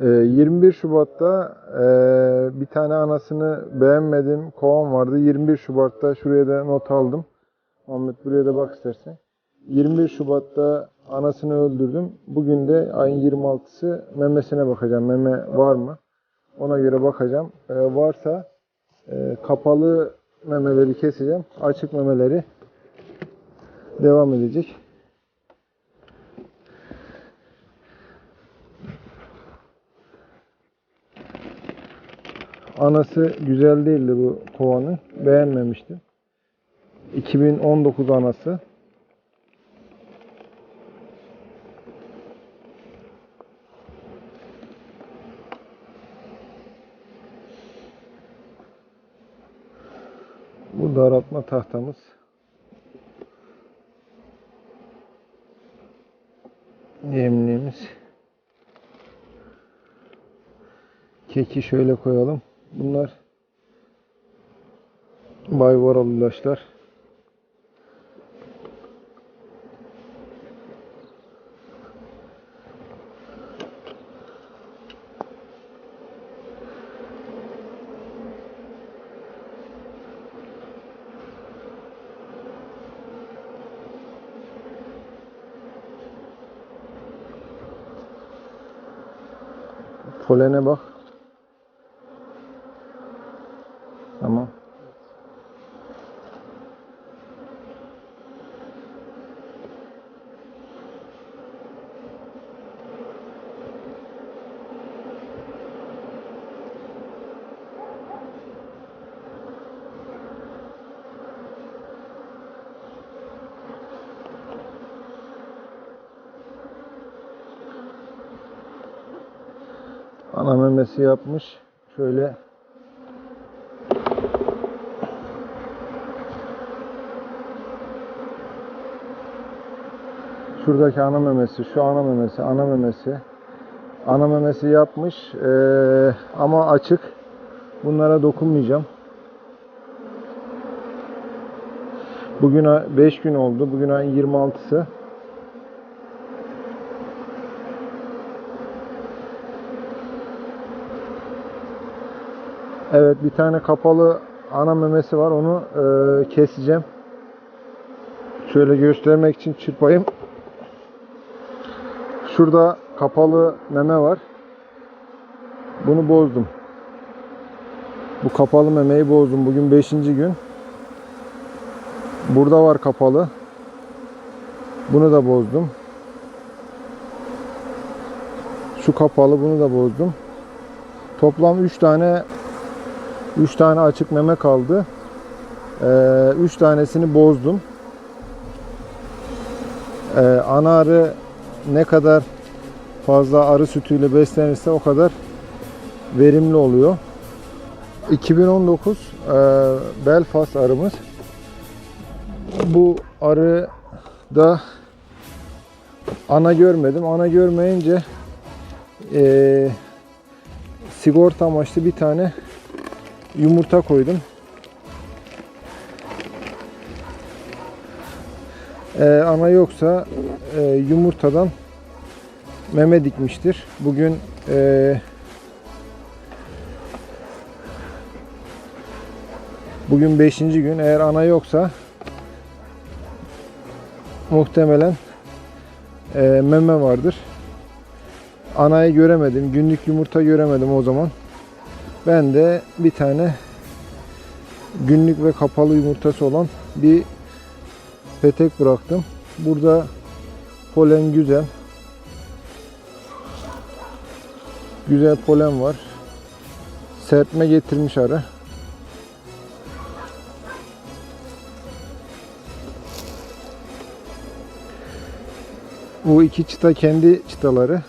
Ee, 21 Şubat'ta ee, bir tane anasını beğenmedim. Kovan vardı. 21 Şubat'ta şuraya da not aldım. Ahmet buraya da bak istersen. 21 Şubat'ta anasını öldürdüm. Bugün de ayın 26'sı memesine bakacağım. Meme var mı? Ona göre bakacağım. Ee, varsa ee, kapalı memeleri keseceğim. Açık memeleri devam edecek. Anası güzel değildi bu kovanın. Beğenmemiştim. 2019 anası. Bu daraltma tahtamız. Yemliğimiz. Keki şöyle koyalım. Bunlar Bayvaralı ilaçlar. Polene bak. Ana memesi yapmış. Şöyle Şuradaki ana memesi, şu ana memesi, ana memesi. Ana memesi yapmış eee, ama açık. Bunlara dokunmayacağım. Bugün 5 gün oldu. Bugün ayın 26'sı. Evet bir tane kapalı ana memesi var. Onu eee, keseceğim. Şöyle göstermek için çırpayım. Şurada kapalı meme var. Bunu bozdum. Bu kapalı memeyi bozdum. Bugün 5. gün. Burada var kapalı. Bunu da bozdum. Şu kapalı bunu da bozdum. Toplam 3 tane 3 tane açık meme kaldı. 3 tanesini bozdum. Ee, ana arı ne kadar fazla arı sütüyle beslenirse o kadar verimli oluyor. 2019 e, Belfast arımız. Bu arı da ana görmedim. Ana görmeyince e, sigorta amaçlı bir tane yumurta koydum. Ee, ana yoksa e, yumurtadan meme dikmiştir. Bugün e, bugün 5. gün. Eğer ana yoksa muhtemelen e, meme vardır. Anayı göremedim. Günlük yumurta göremedim o zaman. Ben de bir tane günlük ve kapalı yumurtası olan bir petek bıraktım. Burada polen güzel. Güzel polen var. Serpme getirmiş arı. Bu iki çıta kendi çıtaları.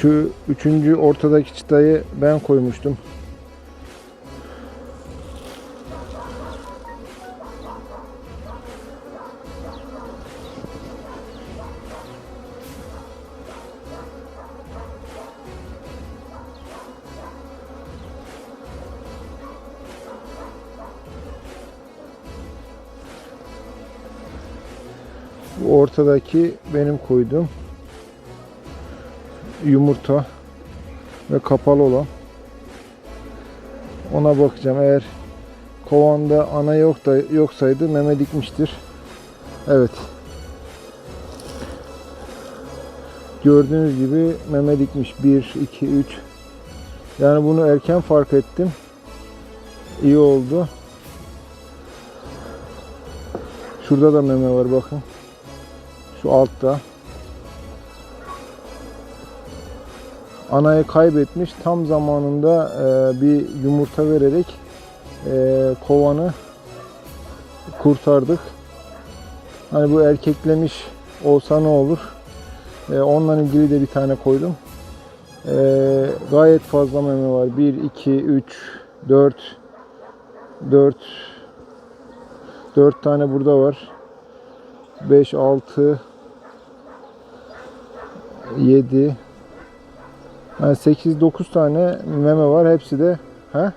Şu üçüncü ortadaki çıtayı ben koymuştum. Bu ortadaki benim koyduğum yumurta. ve kapalı olan. Ona bakacağım. Eğer kovanda ana yok da yoksaydı meme dikmiştir. Evet. Gördüğünüz gibi meme dikmiş. 1, 2, 3. Yani bunu erken fark ettim. İyi oldu. Şurada da meme var bakın. Şu altta. Anayı kaybetmiş. Tam zamanında e, bir yumurta vererek e, kovanı kurtardık. Hani bu erkeklemiş olsa ne olur? E, onunla ilgili de bir tane koydum. E, gayet fazla meme var. 1, 2, 3, 4, 4, 4 tane burada var. 5, 6, 7, yani 8-9 tane meme var. Hepsi de he? 10 tane,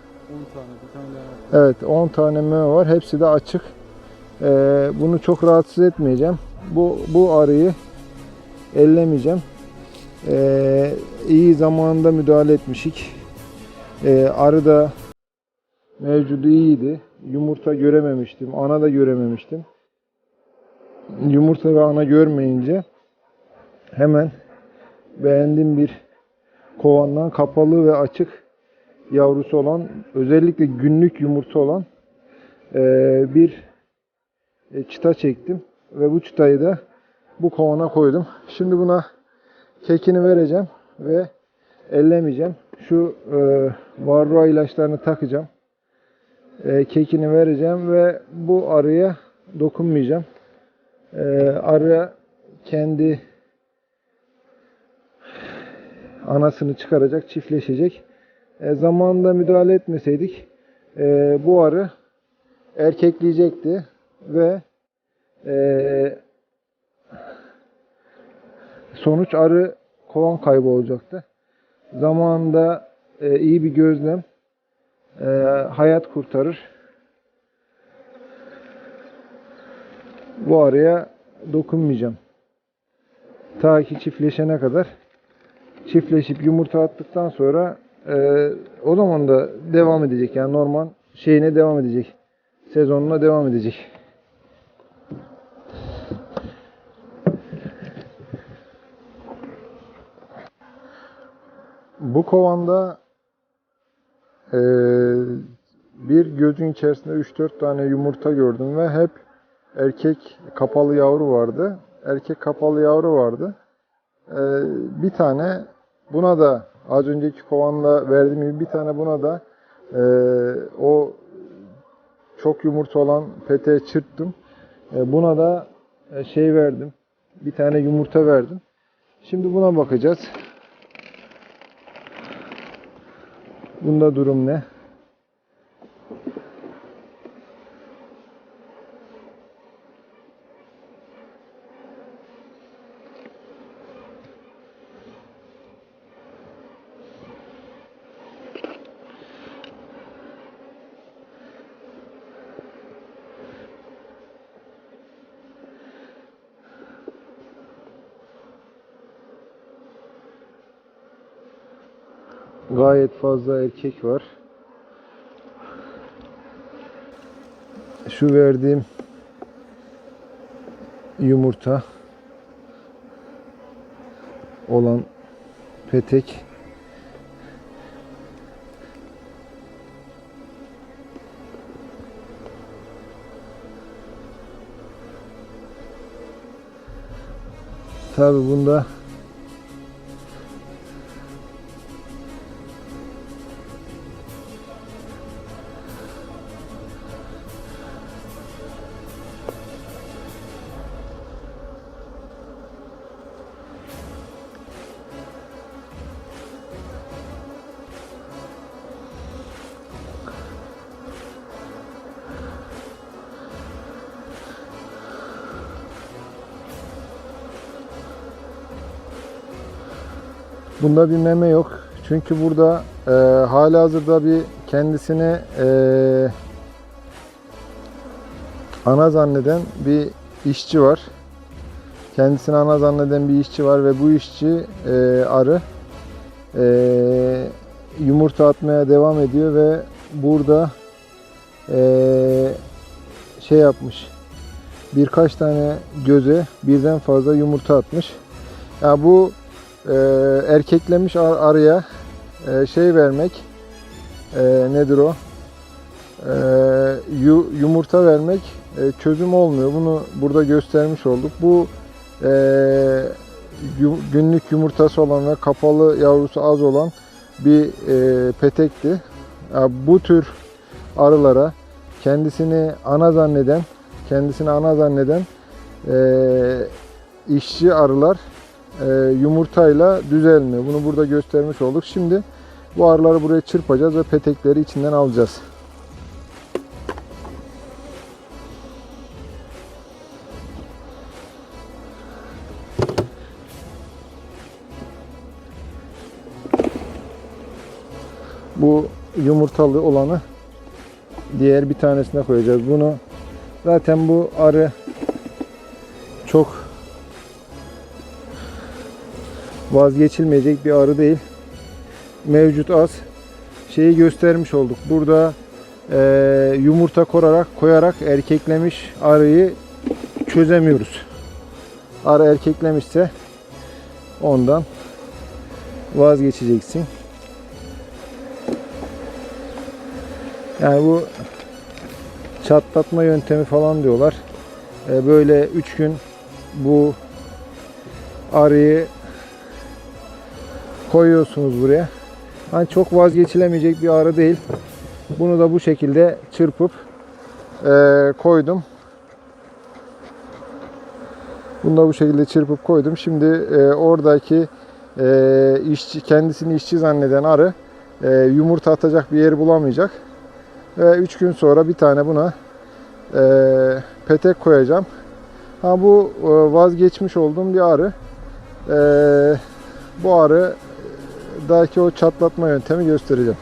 bir tane daha. Evet 10 tane meme var. Hepsi de açık. Ee, bunu çok rahatsız etmeyeceğim. Bu, bu arıyı ellemeyeceğim. Ee, iyi zamanında müdahale etmişik. Ee, arı da mevcudu iyiydi. Yumurta görememiştim. Ana da görememiştim. Yumurta ve ana görmeyince hemen beğendiğim bir kovandan kapalı ve açık yavrusu olan özellikle günlük yumurta olan eee, bir e, çıta çektim ve bu çıtayı da bu kovana koydum. Şimdi buna kekini vereceğim ve ellemeyeceğim. Şu e, varroa ilaçlarını takacağım. E, kekini vereceğim ve bu arıya dokunmayacağım. E, arı kendi anasını çıkaracak, çiftleşecek. E, zamanında müdahale etmeseydik e, bu arı erkekleyecekti ve e, sonuç arı kovan kaybı olacaktı. Zamanında e, iyi bir gözlem e, hayat kurtarır. Bu arıya dokunmayacağım. Ta ki çiftleşene kadar çiftleşip yumurta attıktan sonra e, o zaman da devam edecek. Yani normal şeyine devam edecek. Sezonuna devam edecek. Bu kovanda e, bir gözün içerisinde 3-4 tane yumurta gördüm ve hep erkek kapalı yavru vardı. Erkek kapalı yavru vardı. Ee, bir tane buna da az önceki kovanla verdiğim gibi bir tane buna da e, o çok yumurta olan peteğe çırptım. E, buna da e, şey verdim. Bir tane yumurta verdim. Şimdi buna bakacağız. Bunda durum ne? Gayet fazla erkek var. Şu verdiğim yumurta olan petek Tabi bunda Bunda bir meme yok. Çünkü burada e, hala hazırda bir kendisine e, ana zanneden bir işçi var. Kendisini ana zanneden bir işçi var ve bu işçi e, arı e, yumurta atmaya devam ediyor ve burada e, şey yapmış. Birkaç tane göze birden fazla yumurta atmış. Ya bu e, erkeklemiş ar- arıya e, şey vermek e, nedir o? E, yu- yumurta vermek e, çözüm olmuyor. Bunu burada göstermiş olduk. Bu e, yu- günlük yumurtası olan ve kapalı yavrusu az olan bir e, petekti. Ya bu tür arılara kendisini ana zanneden, kendisini ana zanneden e, işçi arılar yumurtayla düzelmiyor. Bunu burada göstermiş olduk. Şimdi bu arıları buraya çırpacağız ve petekleri içinden alacağız. Bu yumurtalı olanı diğer bir tanesine koyacağız. Bunu zaten bu arı çok vazgeçilmeyecek bir arı değil. Mevcut az. Şeyi göstermiş olduk. Burada eee, yumurta koyarak koyarak erkeklemiş arıyı çözemiyoruz. Arı erkeklemişse ondan vazgeçeceksin. Yani bu çatlatma yöntemi falan diyorlar. E, böyle 3 gün bu arıyı koyuyorsunuz buraya. Hani çok vazgeçilemeyecek bir arı değil. Bunu da bu şekilde çırpıp e, koydum. Bunu da bu şekilde çırpıp koydum. Şimdi e, oradaki e, işçi kendisini işçi zanneden arı e, yumurta atacak bir yer bulamayacak. Ve 3 gün sonra bir tane buna e, petek koyacağım. Ha bu e, vazgeçmiş olduğum bir arı. E, bu arı daki o çatlatma yöntemi göstereceğim.